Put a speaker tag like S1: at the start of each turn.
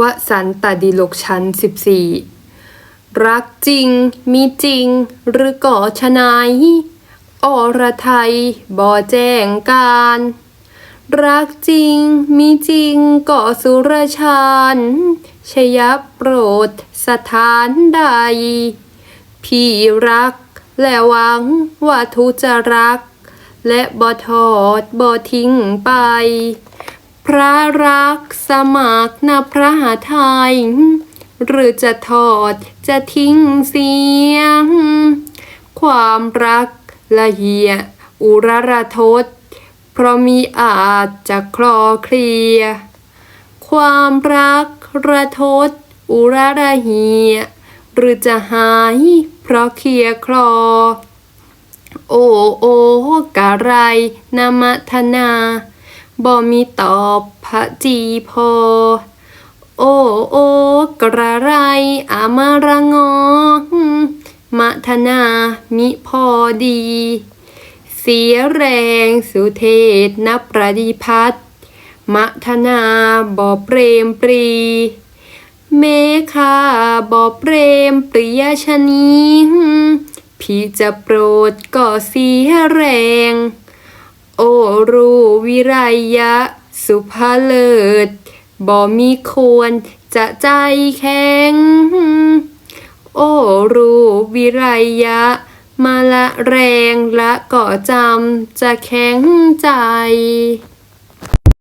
S1: วสันตดิลกชั้นสิบสี่รักจริงมีจริง หรือก่อชนายอรไทยบ่แจ้งการ รักจริงมีจริงก่อสุรชาญชยโปรดสถานใด พี่รักและหวังว่าทุจะรัก และบ่ทอดบ่ทิ้งไป พระรักสมัครนาพระหาไทย หรือจะทอดจะทิ้งเสียง ความรักละเหียอุรรทศ เพราะมีอาจจะคลอเคลีย ความรักระทศ อุรระเหียหรือจะหายเพราะเคลียคลอ โอโอกะไรนามัทนา บ่มีตอบพระจีพอ โอ้โอกระไรอามาระงอมัทนามิพอดี เสียแรงสุเทศนประดิพัฒน์มัทนาบ่เปรมปรีเมฆาบ่เปรมปริยชนีพี่จะโปรดก็เสียแรง รูวิไรยะ สุภาเลิศบ่มีควรจะใจแข็ง โอรูวิไรยะ มาละแรงละก่อจำจะแข็งใจ